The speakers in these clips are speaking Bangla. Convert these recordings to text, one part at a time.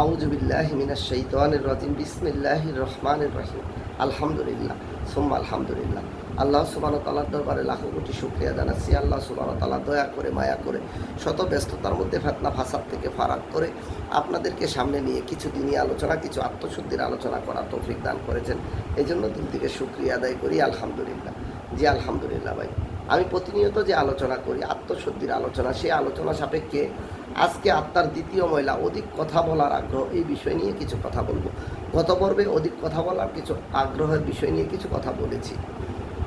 আউজুবিল্লাহ মিনাশ শৈতানির রাজিম, বিসমিল্লাহির রহমানির রহিম। আলহামদুলিল্লাহ, সোম্মা আলহামদুলিল্লাহ। আল্লাহ সুবান তালার দরবারে লাখো কোটি শুক্রিয়া জানাচ্ছি। আল্লাহ সুবান তালা দয়া করে, মায়া করে, শত ব্যস্ততার মধ্যে ফেতনা ফাসাদ থেকে ফারাক করে আপনাদেরকে সামনে নিয়ে কিছু দিনই আলোচনা, কিছু আত্মশুদ্ধির আলোচনা করার তৌফিক দান করেছেন। এই জন্য দিন থেকে শুক্রিয়া আদায় করি। আলহামদুলিল্লাহ। জি, আলহামদুলিল্লাহ ভাই। আমি প্রতিনিয়ত যে আলোচনা করি, আত্মশুদ্ধির আলোচনা সেই আলোচনা সাপেক্ষে আজকে আত্মার দ্বিতীয় মহিলা, অধিক কথা বলার আগ্রহ, এই বিষয় নিয়ে কিছু কথা বলব। গত পর্বে অধিক কথা বলার কিছু আগ্রহের বিষয় নিয়ে কিছু কথা বলেছি।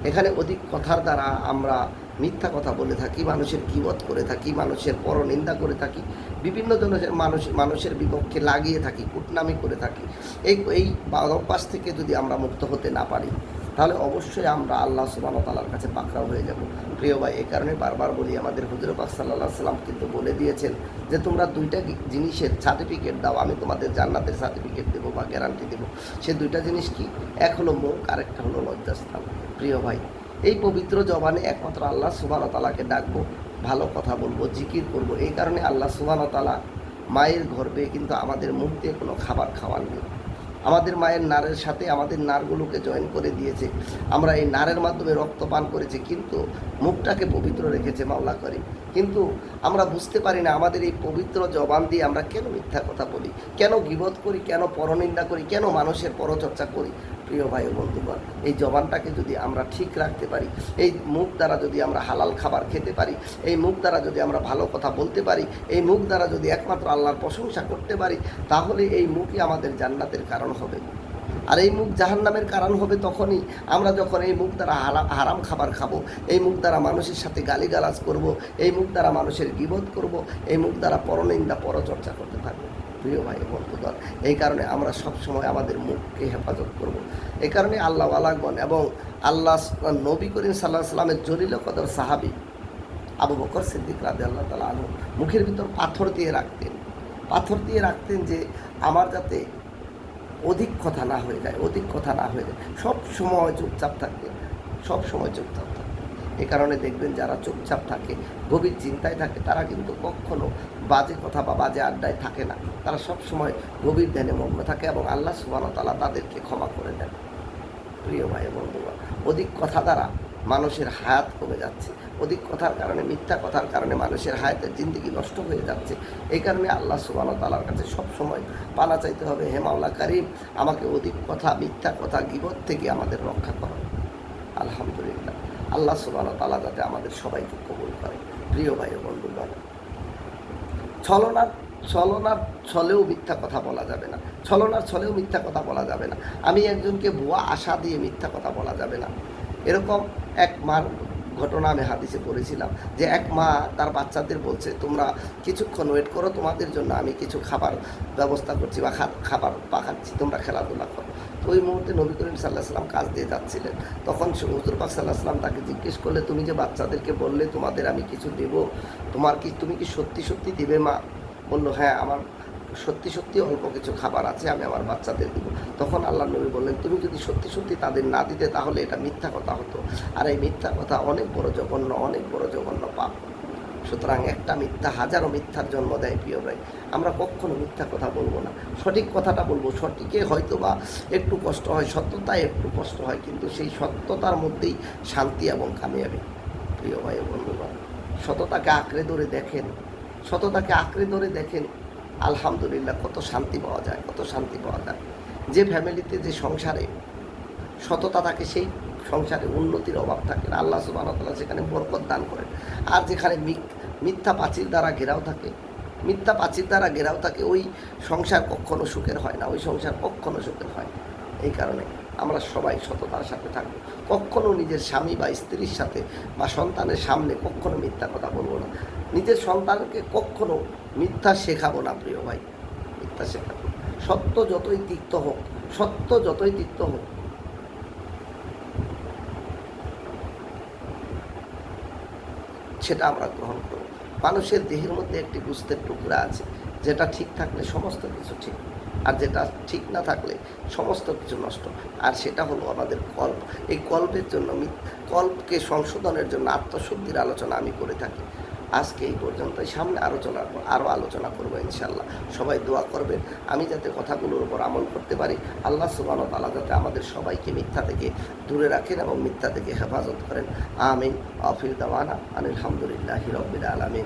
এখানে অধিক কথার দ্বারা আমরা মিথ্যা কথা বলে থাকি, মানুষের কিবত করে থাকি, মানুষের পরনিন্দা করে থাকি, বিভিন্ন ধরনের মানুষ, মানুষের বিপক্ষে লাগিয়ে থাকি, কুটনামি করে থাকি। এই এই অভ্যাস থেকে যদি আমরা মুক্ত হতে না পারি তাহলে অবশ্যই আমরা আল্লাহ সুবান তালার কাছে পাকড়াও হয়ে যাব। প্রিয় ভাই, এই কারণে বারবার বলি, আমাদের হুজুর পাক সাল্লাহ সাল্লাম কিন্তু বলে দিয়েছেন যে, তোমরা দুইটা জিনিসের সার্টিফিকেট দাও, আমি তোমাদের জান্নাতের সার্টিফিকেট দেবো বা গ্যারান্টি দেবো। সে দুইটা জিনিস কি? এক হলো মুখ, আরেকটা হলো লজ্জাস্থান। প্রিয় ভাই, এই পবিত্র জবানে একমাত্র আল্লাহ সুবান তালাকে ডাকবো, ভালো কথা বলব, জিকির করব। এই কারণে আল্লাহ সুবান তালা মায়ের গর্বে কিন্তু আমাদের মুখ দিয়ে কোনো খাবার খাওয়াননি। আমাদের মায়ের নারের সাথে আমাদের নারগুলোকে জয়েন করে দিয়েছে। আমরা এই নারের মাধ্যমে রক্ত পান করেছি, কিন্তু মুখটাকে পবিত্র রেখেছে মাওলা করি কিন্তু আমরা বুঝতে পারি না আমাদের এই পবিত্র জবান দিয়ে আমরা কেন মিথ্যা কথা বলি, কেন গিবত করি, কেন পরনিন্দা করি, কেন মানুষের পরচর্চা করি। প্রিয় ভাই বন্ধুগণ, এই জবানটাকে যদি আমরা ঠিক রাখতে পারি, এই মুখ দ্বারা যদি আমরা হালাল খাবার খেতে পারি, এই মুখ দ্বারা যদি আমরা ভালো কথা বলতে পারি, এই মুখ দ্বারা যদি একমাত্র আল্লাহর প্রশংসা করতে পারি, তাহলে এই মুখই আমাদের জান্নাতের কারণ হবে। আর এই মুখ জাহান্নামের কারণ হবে তখনই আমরা যখন এই মুখ দ্বারা হারাম খাবার খাব, এই মুখ দ্বারা মানুষের সাথে গালিগালাজ করব, এই মুখ দ্বারা মানুষের গিবোধ করব, এই মুখ দ্বারা পরনিন্দা, পরচর্চা করতে থাকব প্রিয় ভাই ও বন্ধুগণ, এই কারণে আমরা সবসময় আমাদের মুখকে হেফাজত করব। এই কারণে আল্লাহ আলাগণ এবং আল্লাহ নবী করিম সাল্লাহ সাল্লামের জলিল কদর সাহাবি আবু বকর সিদ্দিক রাদে আল্লাহ তালা আলু মুখের ভিতর পাথর দিয়ে রাখতেন পাথর দিয়ে রাখতেন যে আমার যাতে অধিক কথা না হয়ে যায়, অধিক কথা না হয়ে যায়। সব সময় চুপচাপ থাকে, সব সময় চুপচাপ থাকে। এ কারণে দেখবেন যারা চুপচাপ থাকে, গভীর চিন্তায় থাকে, তারা কিন্তু কখনো বাজে কথা বা বাজে আড্ডায় থাকে না। তারা সব সময় গভীর ধ্যানে মগ্ন থাকে এবং আল্লাহ সুবাহ তালা তাদেরকে ক্ষমা করে দেন। প্রিয় ভাই বন্ধুগণ অধিক কথা দ্বারা মানুষের হায়াত কমে যাচ্ছে। অধিক কথার কারণে, মিথ্যা কথার কারণে মানুষের হায়াতের জিন্দগি নষ্ট হয়ে যাচ্ছে। এই কারণে আল্লাহ সুবান তালার কাছে সবসময় পালা চাইতে হবে হেমাউলা কারিম, আমাকে অধিক কথা, মিথ্যা কথা, গিবত থেকে আমাদের রক্ষা করো। আলহামদুলিল্লাহ। আল্লাহ সুবান তালা যাতে আমাদের সবাইকে কবুল করে। প্রিয় ভাই বন্ধুগণ, ছলনার ছলনার ছলেও মিথ্যা কথা বলা যাবে না। ছলনার ছলেও মিথ্যা কথা বলা যাবে না। আমি একজনকে ভুয়া আশা দিয়ে মিথ্যা কথা বলা যাবে না। এরকম এক মার ঘটনা আমি হাদিসে পড়েছিলাম যে এক মা তার বাচ্চাদের বলছে, তোমরা কিছুক্ষণ ওয়েট করো, তোমাদের জন্য আমি কিছু খাবার ব্যবস্থা করছি বা খাবার পাকাচ্ছি তোমরা খেলাধুলা করো। তো ওই মুহূর্তে নবী করিম সাল্লাহ সাল্লাম কাজ দিয়ে যাচ্ছিলেন। তখন হুজুর পাক সাল্লাহ সাল্লাম তাকে জিজ্ঞেস করলে, তুমি যে বাচ্চাদেরকে বললে তোমাদের আমি কিছু দেব, তোমার কি তুমি কি সত্যি সত্যি দেবে মা? বলল হ্যাঁ আমার সত্যি সত্যি অল্প কিছু খাবার আছে, আমি আমার বাচ্চাদের দিব। তখন আল্লাহ নবী বললেন, তুমি যদি সত্যি সত্যি তাদের না দিতে, তাহলে এটা মিথ্যা কথা হতো। আর এই মিথ্যা কথা অনেক বড় জঘন্য, অনেক বড় জঘন্য পাপ। সুতরাং একটা মিথ্যা, হাজারো মিথ্যার জন্ম দেয় প্রিয় ভাই। আমরা কখনো মিথ্যা কথা বলব না। সঠিক কথাটা বলব, সঠিকে হয়তো বা একটু কষ্ট হয়, সত্যতায় একটু কষ্ট হয়, কিন্তু সেই সত্যতার মধ্যেই শান্তি এবং কামিয়াবি। প্রিয় ভাই ও বন্ধুগণ, সততাকে আঁকড়ে ধরে দেখেন, সততাকে আঁকড়ে ধরে দেখেন আলহামদুলিল্লাহ, কত শান্তি পাওয়া যায়, কত শান্তি পাওয়া যায়। যে ফ্যামিলিতে যে সংসারে সততা থাকে, সেই সংসারে উন্নতির অভাব থাকে না। আল্লাহ সুবাহতাল্লাহ সেখানে বরকত দান করেন। আর যেখানে মিথ্যা পাঁচিল দ্বারা ঘেরাও থাকে, মিথ্যা পাঁচিল দ্বারা ঘেরাও থাকে, ওই সংসার কখনো সুখের হয় না, ওই সংসার কখনো সুখের হয় এই কারণে আমরা সবাই সততার সাথে থাকব। কখনো নিজের স্বামী বা স্ত্রীর সাথে বা সন্তানের সামনে কখনো মিথ্যা কথা বলব না। নিজের সন্তানকে কখনো মিথ্যা শেখাবো না, প্রিয় ভাই। মিথ্যা শেখাবো সত্য যতই তিক্ত হোক, সত্য যতই তিক্ত হোক। সেটা আমরা গ্রহণ করব। মানুষের দেহের মধ্যে একটি গুস্তের টুকরা আছে, যেটা ঠিক থাকলে সমস্ত কিছু ঠিক। আর যেটা ঠিক না থাকলে সমস্ত কিছু নষ্ট। আর সেটা হলো আমাদের কল্প। এই কল্পের জন্য কল্পকে সংশোধনের জন্য আত্মশুদ্ধির আলোচনা আমি করে থাকি। আজকে এই পর্যন্তই। সামনে আলোচনা আরও আলোচনা করব ইনশাল্লাহ সবাই দোয়া করবেন। আমি যাতে কথাগুলোর উপর আমল করতে পারি, আল্লাহ সুবান তালা যাতে আমাদের সবাইকে মিথ্যা থেকে দূরে রাখেন এবং মিথ্যা থেকে হেফাজত করেন। আমিন। আফিল দাওয়ানা আনিল হামদুলিল্লাহ রবিল আলমিন।